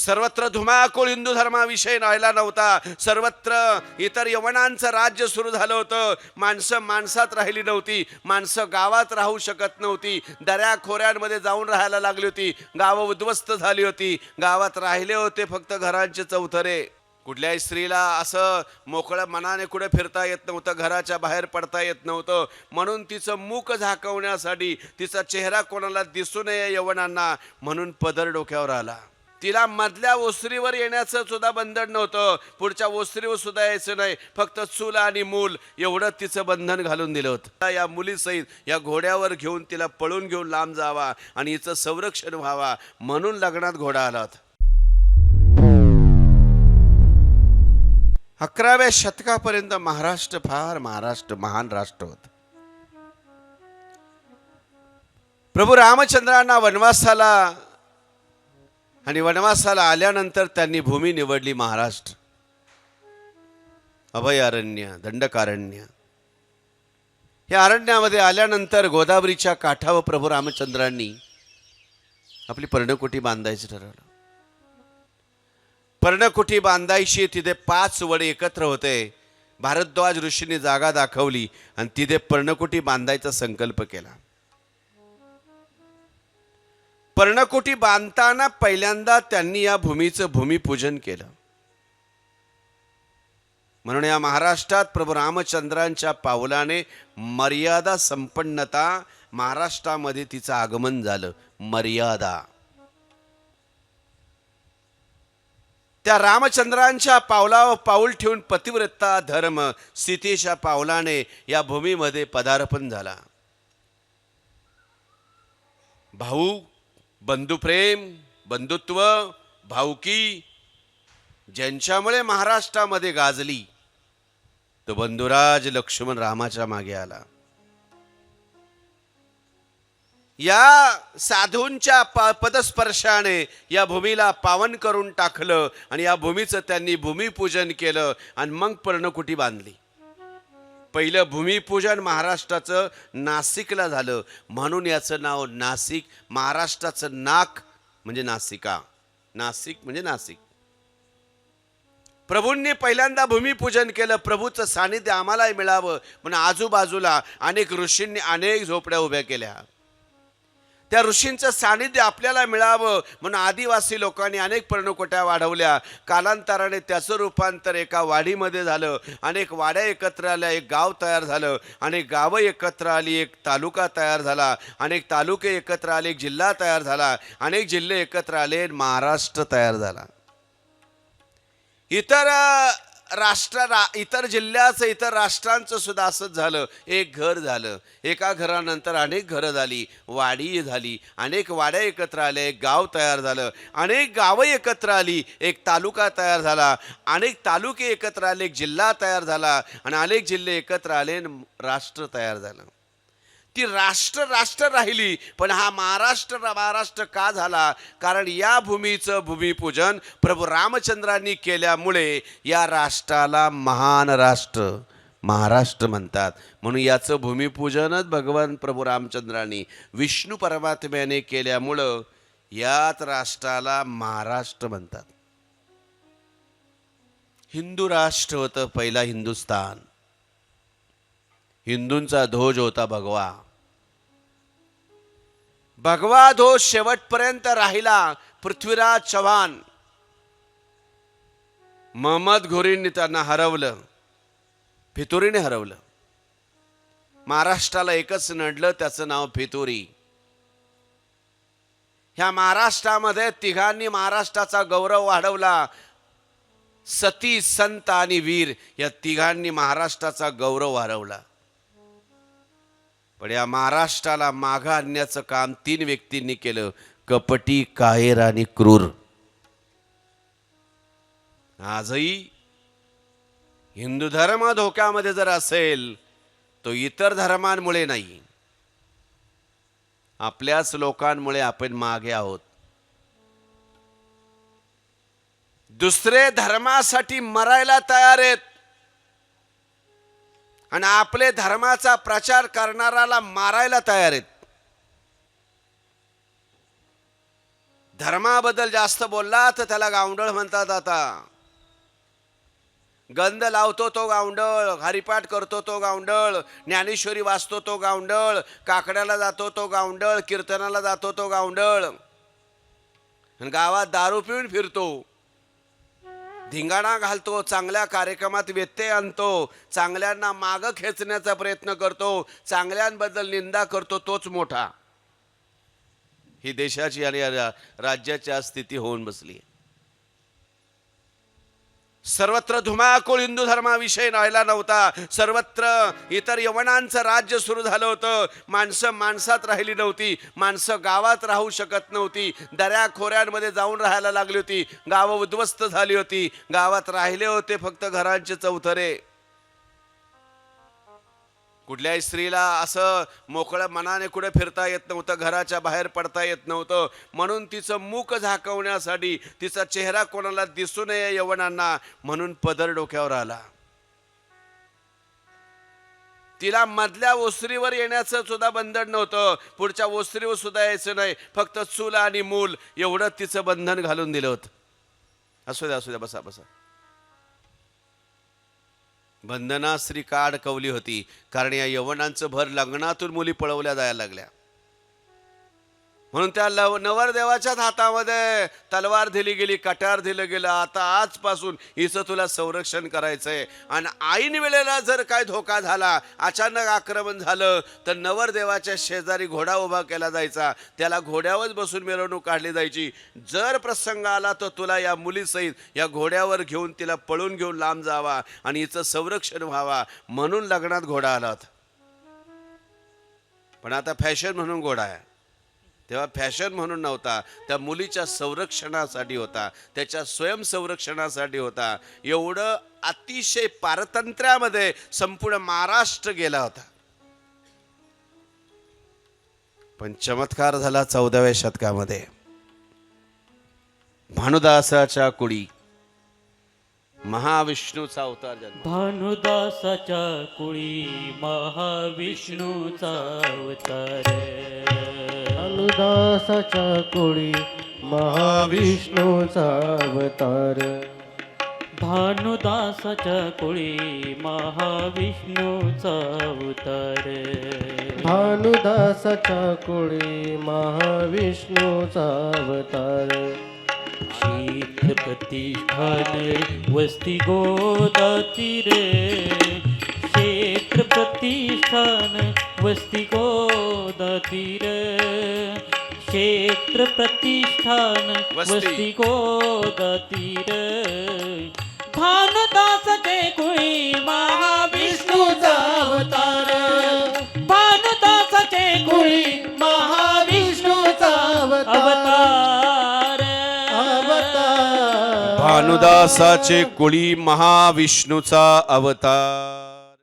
सर्वत्र धुमाकूळ हिंदू धर्माविषयी राहिला नव्हता. सर्वत्र इतर यवनांचं राज्य सुरू झालं होतं. माणसं माणसात राहिली नव्हती. माणसं गावात राहू शकत नव्हती. दऱ्या खोऱ्यांमध्ये जाऊन राहायला लागली होती. गावं उद्ध्वस्त झाली होती. गावात राहिले होते फक्त घरांचे चौथरे. कुठल्याही स्त्रीला असं मोकळ्या मनाने कुठे फिरता येत नव्हतं. घराच्या बाहेर पडता येत नव्हतं. म्हणून तिचं मूक झाकवण्यासाठी तिचा चेहरा कोणाला दिसू नये यवनांना म्हणून पदर डोक्यावर आला. तिला मधल्या ओसरीवर येण्याचं सुद्धा बंधन नव्हतं. पुढच्या ओसरीवर सुद्धा यायचं नाही. फक्त चूल आणि मूल एवढं तिचं बंधन घालून दिलं होतं. या मुलीसहित या घोड्यावर घेऊन तिला पळून घेऊन लांब जावा आणि हिचं संरक्षण व्हावा म्हणून लग्नात घोडा आला होता. अकराव्या शतकापर्यंत महाराष्ट्र फार महाराष्ट्र महान राष्ट्र होत. प्रभू रामचंद्रांना वनवासाला आणि वनवासाला आल्यानंतर त्यांनी भूमी निवडली महाराष्ट्र. अभयारण्य दंडकारण्य. या अरण्यामध्ये आल्यानंतर गोदावरीच्या काठावर प्रभू रामचंद्रांनी आपली पर्णकुटी बांधायचं ठरवलं. पर्णकुटी बांधायची तिथे पाच वडे एकत्र होते. भारद्वाज ऋषींनी जागा दाखवली आणि तिथे पर्णकुटी बांधायचा संकल्प केला. पर्णकोटी बांधताना पहिल्यांदा त्यांनी या भूमीचं भूमिपूजन केलं. म्हणून या महाराष्ट्रात प्रभू रामचंद्रांच्या पावलाने मर्यादा संपन्नता महाराष्ट्रामध्ये तिचं आगमन झालं. मर्यादा. त्या रामचंद्रांच्या पावलावर पाऊल ठेवून पतिव्रता धर्म सीतेच्या पावलाने या भूमीमध्ये पदार्पण झाला. भाऊ बंधुप्रेम बंधुत्व भाऊकी ज्यांच्यामुळे महाराष्ट्रामध्ये गाजली. तो बंधुराज लक्ष्मण रामाच्या मागे आला. या साधूंच्या प- पदस्पर्शाने या भूमीला पावन करून टाकलं आणि या भूमीचं त्यांनी भूमिपूजन केलं आणि मग पर्णकुटी बांधली. पहिलं भूमिपूजन महाराष्ट्राचं नाशिकला झालं. म्हणून याचं नाव नाशिक महाराष्ट्राचं नाक म्हणजे नासिका. नाशिक म्हणजे नाशिक प्रभूंनी पहिल्यांदा भूमिपूजन केलं प्रभूचं सानिध्य आम्हालाही मिळावं म्हणून आजूबाजूला अनेक ऋषींनी अनेक झोपड्या उभ्या केल्या. त्या ऋषींचं सानिध्य आपल्याला मिळावं म्हणून आदिवासी लोकांनी अनेक पर्णकोट्या वाढवल्या. कालांतराने त्याचं रूपांतर एका वाडीमध्ये झालं. अनेक वाड्या एकत्र आल्या एक गाव तयार झालं. अनेक गावं एकत्र आली एक तालुका तयार झाला. अनेक तालुके एकत्र आले एक जिल्हा तयार झाला. अनेक जिल्हे एकत्र आले महाराष्ट्र तयार झाला. इतर राष्ट्र रा इतर जिल्ह्याचं इतर राष्ट्रांचं सुद्धा असंच झालं. एक घर झालं. एका घरानंतर अनेक घरं झाली. वाडी झाली. अनेक वाड्या एकत्र आल्या. एक गाव तयार झालं. अनेक गावं एकत्र आली. एक तालुका तयार झाला. अनेक तालुके एकत्र आले. एक जिल्हा तयार झाला. आणि अनेक जिल्हे एकत्र आले आणि राष्ट्र तयार झालं. ती राष्ट्र राष्ट्र राहिली. पण हा महाराष्ट्र महाराष्ट्र का झाला? कारण या भूमीचं भूमिपूजन प्रभू रामचंद्रांनी केल्यामुळे या राष्ट्राला महान राष्ट्र महाराष्ट्र म्हणतात. म्हणून याचं भूमिपूजनच भगवान प्रभू रामचंद्रांनी विष्णू परमात्म्याने केल्यामुळं याच राष्ट्राला महाराष्ट्र म्हणतात. हिंदू राष्ट्र होतं पहिला हिंदुस्तान हिंदूंचा ध्वज होता भगवा. भगवा ध्वज शेवटपर्यंत राहिला पृथ्वीराज चव्हाण. महम्मद घोरींनी त्यांना हरवलं फितुरीने हरवलं. महाराष्ट्राला एकच नडलं त्याचं नाव फितुरी. ह्या महाराष्ट्रामध्ये तिघांनी महाराष्ट्राचा गौरव वाढवला. सती संत आणि वीर या तिघांनी महाराष्ट्राचा गौरव वाढवला. पण या महाराष्ट्राला मागा आणण्याचं काम तीन व्यक्तींनी केलं. कपटी काहेर आणि क्रूर. आजही हिंदू धर्म धोक्यामध्ये जर असेल तो इतर धर्मांमुळे नाही. आपल्याच लोकांमुळे आपण मागे आहोत. दुसरे धर्मासाठी मरायला तयार आहेत. आणि आपले धर्माचा प्रचार करणाराला मारायला तयार आहेत. धर्माबद्दल जास्त बोलला तर त्याला गावंडळ म्हणतात आता. गंध लावतो तो गावंडळ हरिपाठ करतो तो गावंडळ ज्ञानेश्वरी वाचतो तो गावंडळ काकड्याला जातो तो गावंडळ कीर्तनाला जातो तो गावंडळ आणि गावात दारू पिऊन फिरतो. धिंगाणा घालतो चांगल्या कार्यक्रमात व्यत्यय आणतो चांगल्यांना मागं खेचण्याचा प्रयत्न करतो चांगल्यांबद्दल निंदा करतो तोच मोठा. ही देशाची आणि राज्याची आज स्थिती होऊन बसली आहे सर्वत्र धुमाकूळ हिंदू धर्माविषयी राहिला नव्हता. सर्वत्र इतर यवनांचं राज्य सुरू झालं होतं. माणसं माणसात राहिली नव्हती. माणसं गावात राहू शकत नव्हती. दऱ्या खोऱ्यांमध्ये जाऊन राहायला लागली होती. गावं उद्ध्वस्त झाली होती. गावात राहिले होते फक्त घरांचे चौथरे. कुठल्याही स्त्रीला असं मोकळ्या मनाने कुठे फिरता येत नव्हतं घराच्या बाहेर पडता येत नव्हतं. म्हणून तिचं मुख झाकवण्यासाठी तिचा चेहरा कोणाला दिसू नये यवनांना म्हणून पदर डोक्यावर आला. तिला मधल्या ओसरीवर येण्याचं सुद्धा बंधन नव्हतं. पुढच्या ओसरीवर सुद्धा यायचं नाही. फक्त चूल आणि मूल एवढं तिचं बंधन घालून दिलं होतं. असू द्या असू द्या बसा बसा. बंधना स्त्री का होती. कारण या यवनांचं भर लग्नातून मुली पळवल्या जायला लागल्या. म्हणून त्या लव नवरदेवाच्याच हातामध्ये तलवार दिली गेली कटार दिलं गेलं. आता आजपासून हिचं तुला संरक्षण करायचंय. आणि ऐन वेळेला जर काय धोका झाला अचानक आक्रमण झालं तर नवरदेवाच्या शेजारी घोडा उभा केला जायचा. त्याला घोड्यावर बसून मिरवणूक काढली जायची. जर प्रसंग आला तर तुला या मुलीसहित या घोड्यावर घेऊन तिला पळून घेऊन लांब जावा आणि हिचं संरक्षण व्हावा. म्हणून लग्नात घोडा आला पण आता फॅशन म्हणून घोडा आहे. तेव्हा फॅशन म्हणून नव्हता त्या मुलीच्या संरक्षणासाठी होता त्याच्या स्वयंसंरक्षणासाठी होता. एवढं अतिशय पारतंत्र्यामध्ये संपूर्ण महाराष्ट्र गेला होता. पण चमत्कार झाला चौदाव्या शतकामध्ये. भानुदासाच्या कुडी. महाविष्णूचा अवतार जन्म भानुदासाच्या कुळी महाविष्णूचा अवतार अनुदासाच्या कुळी महाविष्णूचा अवतार. भानुदासाच्या कुळी महाविष्णूचा अवतार. भानुदासाच्या कुळी महाविष्णूचा अवतार. शीत प्रतिष्ठान वस्ती गोदातीरे क्षेत्र प्रतिष्ठान वस्ती गोदातीरे क्षेत्र प्रतिष्ठान वस्ती. वस्ती गोदातीर भानुदासाचे कुळी महाविष्णूचा अवतार। भानुदासाचे कुळी महाविष्णूचा अवतार अवतार अवतार। भानुदासाचे कुळी महाविष्णूचा अवतार।